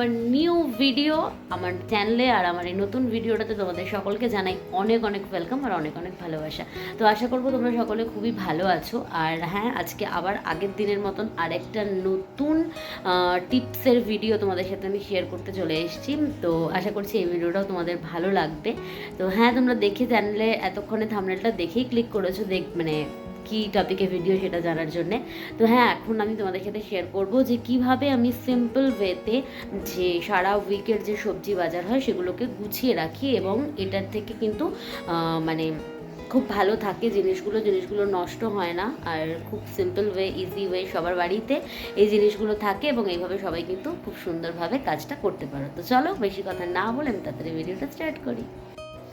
a new video. আমার চ্যানেলে আর আমার এই নতুন ভিডিওটাতে তোমাদের সকলকে জানাই অনেক অনেক ওয়েলকাম আর অনেক অনেক ভালোবাসা। তো আশা করব তোমরা সকলে খুবই ভালো আছো। আর হ্যাঁ আজকে আবার আগের দিনের মতন আরেকটা নতুন টিপসের ভিডিও তোমাদের সাথে আমি শেয়ার করতে চলে এসেছি। তো আশা করছি এই ভিডিওটাও তোমাদের ভালো লাগবে। তো হ্যাঁ তোমরা দেখে চ্যানেলে এতক্ষণে থামনেলটা দেখেই ক্লিক করেছ দেখ মানে কি টপিকে ভিডিও সেটা জানার জন্যে। তো হ্যাঁ এখন আমি তোমাদের সাথে শেয়ার করব যে কীভাবে আমি সিম্পল ওয়েতে যে সারা উইকের যে সবজি বাজার হয় সেগুলোকে গুছিয়ে রাখি এবং এটার থেকে কিন্তু মানে খুব ভালো থাকে জিনিসগুলো জিনিসগুলো নষ্ট হয় না। আর খুব সিম্পল ওয়ে ইজি ওয়ে সবার বাড়িতে এই জিনিসগুলো থাকে এবং এইভাবে সবাই কিন্তু খুব সুন্দরভাবে কাজটা করতে পারো। তো চলো বেশি কথা না বলে আমি তাড়াতাড়ি ভিডিওটা স্টার্ট করি।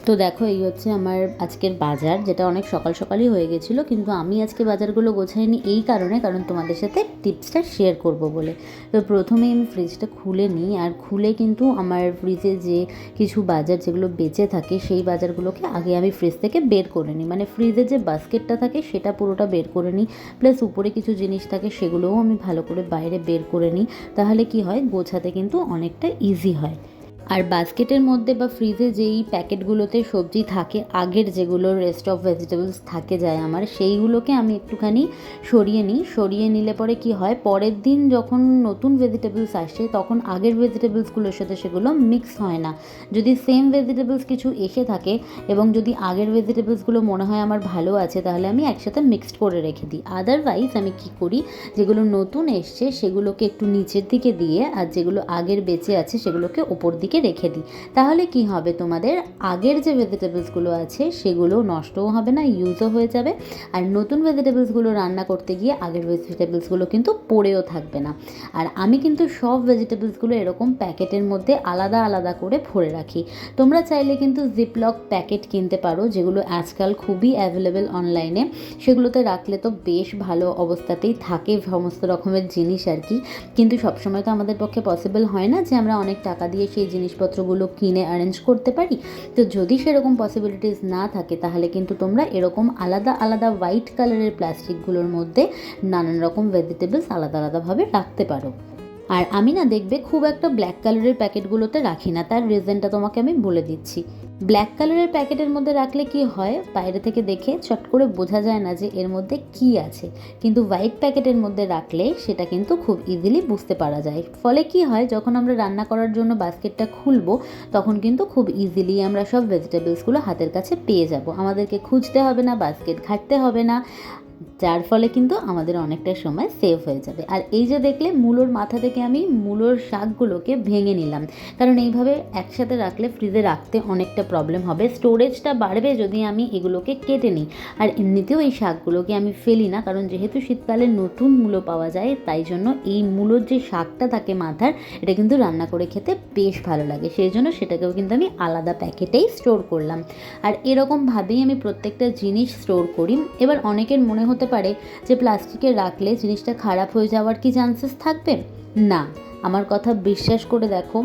তো দেখো, এই হচ্ছে আমার আজকের বাজার, যেটা অনেক সকাল সকালই হয়ে গেছিল, কিন্তু আমি আজকে বাজারগুলো গোছাইনি এই কারণে, কারণ তোমাদের সাথে টিপসটা শেয়ার করব বলে। তো প্রথমেই আমি ফ্রিজটা খুলে নিই, আর খুলে কিন্তু আমার ফ্রিজে যে কিছু বাজার যেগুলো বেঁচে থাকে, সেই বাজারগুলোকে আগে আমি ফ্রিজ থেকে বের করে নিই। মানে ফ্রিজে যে বাস্কেটটা থাকে, সেটা পুরোটা বের করে নিই প্লাস উপরে কিছু জিনিস থাকে, সেগুলোও আমি ভালো করে বাইরে বের করে নিই। তাহলে কি হয়, গোছাতে কিন্তু অনেকটা ইজি হয়। আর বাস্কেটের মধ্যে বা ফ্রিজে যেই প্যাকেটগুলোতে সবজি থাকে, আগের যেগুলো রেস্ট অফ ভেজিটেবলস থাকে যায় আমার, সেইগুলোকে আমি একটুখানি সরিয়ে নিই। সরিয়ে নিলে পরে কি হয়, পরের দিন যখন নতুন ভেজিটেবলস আসে, তখন আগের ভেজিটেবলসগুলোর সাথে সেগুলো মিক্স হয় না। যদি সেম ভেজিটেবলস কিছু এসে থাকে এবং যদি আগের ভেজিটেবলসগুলো মনে হয় আমার ভালো আছে, তাহলে আমি একসাথে মিক্সড করে রেখে দিই। আদারওয়াইজ আমি কি করি, যেগুলো নতুন এসছে, সেগুলোকে একটু নিচের দিকে দিয়ে আর যেগুলো আগের বেঁচে আছে, সেগুলোকে ওপর দিকে রেখে দিই। তাহলে কি হবে? তোমাদের আগের যে ভেজিটেবলসগুলো আছে, সেগুলো নষ্টও হবে না ইউজও হয়ে যাবে। আর নতুন ভেজিটেবলসগুলো রান্না করতে গিয়ে আগের ভেজিটেবলসগুলো কিন্তু পড়েও থাকবে না। আর আমি কিন্তু সব ভেজিটেবলসগুলো এরকম প্যাকেটের মধ্যে আলাদা আলাদা করে ভরে রাখি। তোমরা চাইলে কিন্তু জিপলক প্যাকেট কিনতে পারো, যেগুলো আজকাল খুবই অ্যাভেলেবেল অনলাইনে সেগুলোতে রাখলে তো বেশ ভালো অবস্থাতেই থাকে সমস্ত রকমের জিনিস আর কি। কিন্তু সবসময় তো আমাদের পক্ষে পসিবল হয় না যে আমরা অনেক টাকা দিয়ে সেই জিনিসপত্রগুলো কিনে অ্যারেঞ্জ করতে পারি? তো যদি সেরকম পসিবিলিটিস না থাকে, তাহলে কিন্তু তোমরা এরকম আলাদা আলাদা হোয়াইট কালারের প্লাস্টিকগুলোর মধ্যে নানান রকম ভেজিটেবলস আলাদা আলাদাভাবে রাখতে পারো। আর আমি না দেখবে খুব একটা ব্ল্যাক কালারের প্যাকেটগুলোতে রাখি না। তার রিজনটা তোমাকে আমি বলে দিচ্ছি। ব্ল্যাক কালারের প্যাকেটের মধ্যে রাখলে কি হয়? বাইরে থেকে দেখে চট করে বোঝা যায় না যে এর মধ্যে কি আছে। কিন্তু হোয়াইট প্যাকেটের মধ্যে রাখলে সেটা কিন্তু খুব ইজিলি বুঝতে পারা যায়। ফলে কি হয়? যখন আমরা রান্না করার জন্য বাস্কেটটা খুলবো, তখন কিন্তু খুব ইজিলি আমরা সব ভেজিটেবলসগুলো হাতের কাছে পেয়ে যাব। আমাদেরকে খুঁজতে হবে না, বাস্কেট ঘাটতে হবে না। যার ফলে কিন্তু আমাদের অনেকটা সময় সেভ হয়ে যাবে। আর এই যে দেখলে, মূলোর মাথা থেকে আমি মূলোর শাকগুলোকে ভেঙে নিলাম। কারণ এইভাবে একসাথে রাখলে ফ্রিজে রাখতে অনেকটা প্রবলেম হবে। স্টোরেজটা বাড়বে যদি আমি এগুলোকে কেটে নিই। আর এমনিতেও এই শাকগুলোকে আমি ফেলি না, কারণ যেহেতু শীতকালে নতুন মূলো পাওয়া যায়, তাই জন্য এই মূলোর যে শাকটা থাকে মাথার, এটা কিন্তু রান্না করে খেতে বেশ ভালো লাগে। সেই জন্য সেটাকেও কিন্তু আমি আলাদা প্যাকেটেই স্টোর করলাম। আর এরকমভাবেই আমি প্রত্যেকটা জিনিস স্টোর করি। এবার অনেকের মনে হতে পারে যে প্লাস্টিকে রাখলে জিনিসটা খারাপ হয়ে যাওয়ার কি চান্সেস থাকবে? না। আমার কথা বিশ্বাস করে দেখো।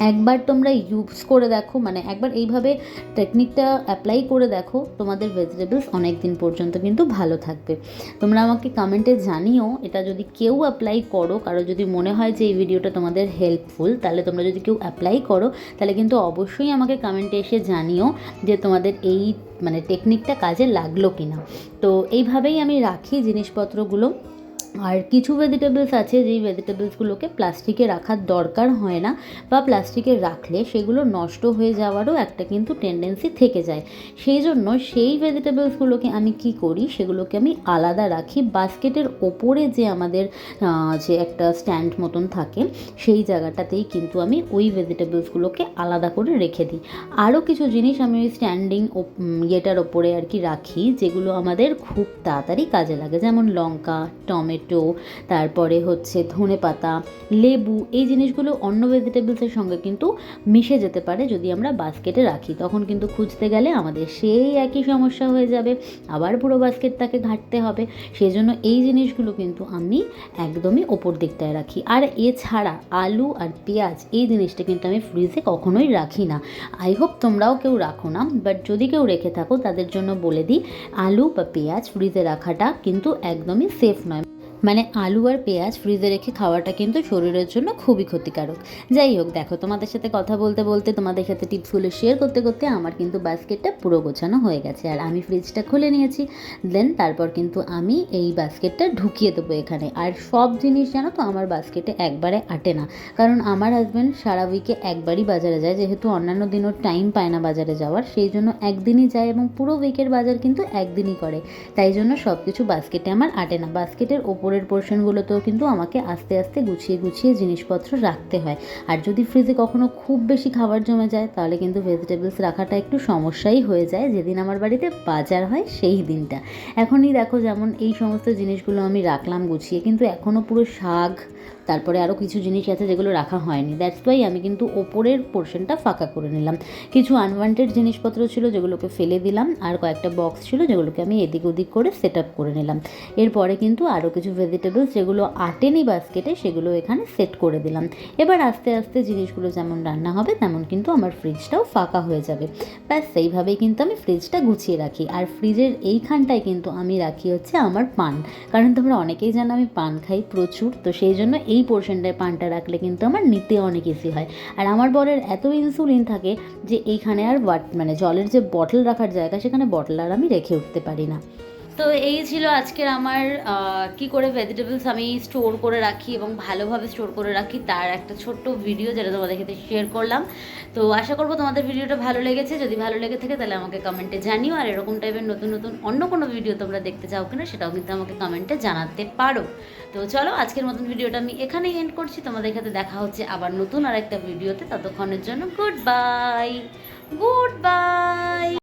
একবার তোমরা ইউজ করে দেখো মানে একবার এইভাবে টেকনিকটা অ্যাপ্লাই করে দেখো, তোমাদের ভেজিটেবলস অনেক দিন পর্যন্ত কিন্তু ভালো থাকবে। তোমরা আমাকে কমেন্টে জানিও, এটা যদি কেউ অ্যাপ্লাই করো, কারও যদি মনে হয় যে এই ভিডিওটা তোমাদের হেল্পফুল তাহলে তোমরা যদি কেউ অ্যাপ্লাই করো, তাহলে কিন্তু অবশ্যই আমাকে কমেন্টে এসে জানিও যে তোমাদের এই মানে টেকনিকটা কাজে লাগল কি না তো এইভাবেই আমি রাখি জিনিসপত্রগুলো। আর কিছু ভেজিটেবলস আছে যেই ভেজিটেবলসগুলোকে প্লাস্টিকে রাখার দরকার হয় না বা প্লাস্টিকে রাখলে সেগুলো নষ্ট হয়ে যাওয়ারও একটা কিন্তু টেন্ডেন্সি থেকে যায়। সেই জন্য সেই ভেজিটেবলসগুলোকে আমি কি করি, সেগুলোকে আমি আলাদা রাখি। বাস্কেটের ওপরে যে আমাদের যে একটা স্ট্যান্ড মতন থাকে, সেই জায়গাটাতেই কিন্তু আমি ওই ভেজিটেবলসগুলোকে আলাদা করে রেখে দিই। আরও কিছু জিনিস আমি ওই স্ট্যান্ডিং ইয়েটার ওপরে আর কি রাখি, যেগুলো আমাদের খুব তাড়াতাড়ি কাজে লাগে। যেমন লঙ্কা, টমেটো তারপরে হচ্ছে ধনে পাতা, লেবু, এই জিনিসগুলো অন্য ভেজিটেবলসের সঙ্গে কিন্তু মিশে যেতে পারে যদি আমরা বাস্কেটে রাখি। তখন কিন্তু খুঁজতে গেলে আমাদের সেই একই সমস্যা হয়ে যাবে। আবার পুরো বাস্কেটটাকে ঘাঁটতে হবে। সেই জন্য এই জিনিসগুলো কিন্তু আমি একদমই ওপর দিকটায় রাখি। আর এছাড়া আলু আর পেঁয়াজ, এই জিনিসটা কিন্তু আমি ফ্রিজে কখনোই রাখি না। আই হোপ তোমরাও কেউ রাখো না বাট যদি কেউ রেখে থাকো, তাদের জন্য বলে দিই, আলু বা পেঁয়াজ ফ্রিজে রাখাটা কিন্তু একদমই সেফ নয়। মানে আলু আর পেঁয়াজ ফ্রিজে রেখে খাওয়াটা কিন্তু শরীরের জন্য খুবই ক্ষতিকারক। যাই হোক, দেখো, তোমাদের সাথে কথা বলতে বলতে, তোমাদের সাথে টিপসগুলো শেয়ার করতে করতে আমার কিন্তু বাস্কেটটা পুরো গোছানো হয়ে গেছে। আর আমি ফ্রিজটা খুলে নিয়েছি দেন তারপর কিন্তু আমি এই বাস্কেটটা ঢুকিয়ে দেবো এখানে। আর সব জিনিস জানো তো, আমার বাস্কেটে একবারে আটে না। কারণ আমার হাজব্যান্ড সারা উইকে একবারই বাজারে যায়, যেহেতু অন্যান্য দিনও টাইম পায় না বাজারে যাওয়ার, সেই জন্য একদিনই যায় এবং পুরো উইকের বাজার কিন্তু একদিনই করে। তাই জন্য সব কিছু বাস্কেটে আমার আটে না। বাস্কেটের ওপরের পোর্শনগুলোতেও কিন্তু আমাকে আস্তে আস্তে গুছিয়ে গুছিয়ে জিনিসপত্র রাখতে হয়। আর যদি ফ্রিজে কখনও খুব বেশি খাবার জমে যায়, তাহলে কিন্তু ভেজিটেবলস রাখাটা একটু সমস্যাই হয়ে যায়। যেদিন আমার বাড়িতে বাজার হয়, সেই দিনটা। এখনই দেখো যেমন এই সমস্ত জিনিসগুলো আমি রাখলাম গুছিয়ে। কিন্তু এখনও পুরো শাক তারপরে আরও কিছু জিনিস আছে যেগুলো রাখা হয়নি। দ্যাটস ওয়াই আমি কিন্তু ওপরের পোর্শনটা ফাঁকা করে নিলাম। কিছু আনওয়ান্টেড জিনিসপত্র ছিল যেগুলোকে ফেলে দিলাম, আর কয়েকটা বক্স ছিল যেগুলোকে আমি এদিক ওদিক করে সেট আপ করে নিলাম। এরপরে কিন্তু আরও কিছু ভেজিটেবলস যেগুলো আটেনি বাস্কেটে সেগুলো এখানে সেট করে দিলাম। এবার আস্তে আস্তে জিনিসগুলো যেমন রান্না হবে, তেমন কিন্তু আমার ফ্রিজটাও ফাঁকা হয়ে যাবে। ব্যাস সেইভাবেই কিন্তু আমি ফ্রিজটা গুছিয়ে রাখি। আর ফ্রিজের এইখানটায় কিন্তু আমি রাখি হচ্ছে আমার পান। কারণ তোমরা অনেকেই জানো আমি পান খাই প্রচুর, তো সেই জন্য এই পোর্শনটায় পানটা রাখলে কিন্তু আমার নিতে অনেক ইসি হয়। আর আমার বরের এত ইনসুলিন থাকে যে এইখানে আর মানে জলের যে বটল রাখার জায়গা, সেখানে বটল আর আমি রেখে উঠতে পারি না। তো এই ছিল আজকের আমার কি করে ভেজিটেবলস আমি স্টোর করে রাখি এবং ভালোভাবে স্টোর করে রাখি তার একটা ছোট্ট ভিডিও যেটা তোমাদের সাথে শেয়ার করলাম। তো আশা করব তোমাদের ভিডিওটা ভালো লেগেছে। যদি ভালো লেগে থাকে তাহলে আমাকে কমেন্টে জানিও। আর এরকম টাইপের নতুন নতুন অন্য কোনো ভিডিও তোমরা দেখতে চাও কিনা সেটাও কিন্তু আমাকে কমেন্টে জানাতে পারো। তো চলো, আজকের মতন ভিডিওটা আমি এখানেই এন্ড করছি। তোমাদের সাথে দেখা হচ্ছে আবার নতুন আর একটা ভিডিওতে ততক্ষণের জন্য গুড বাই গুড বাই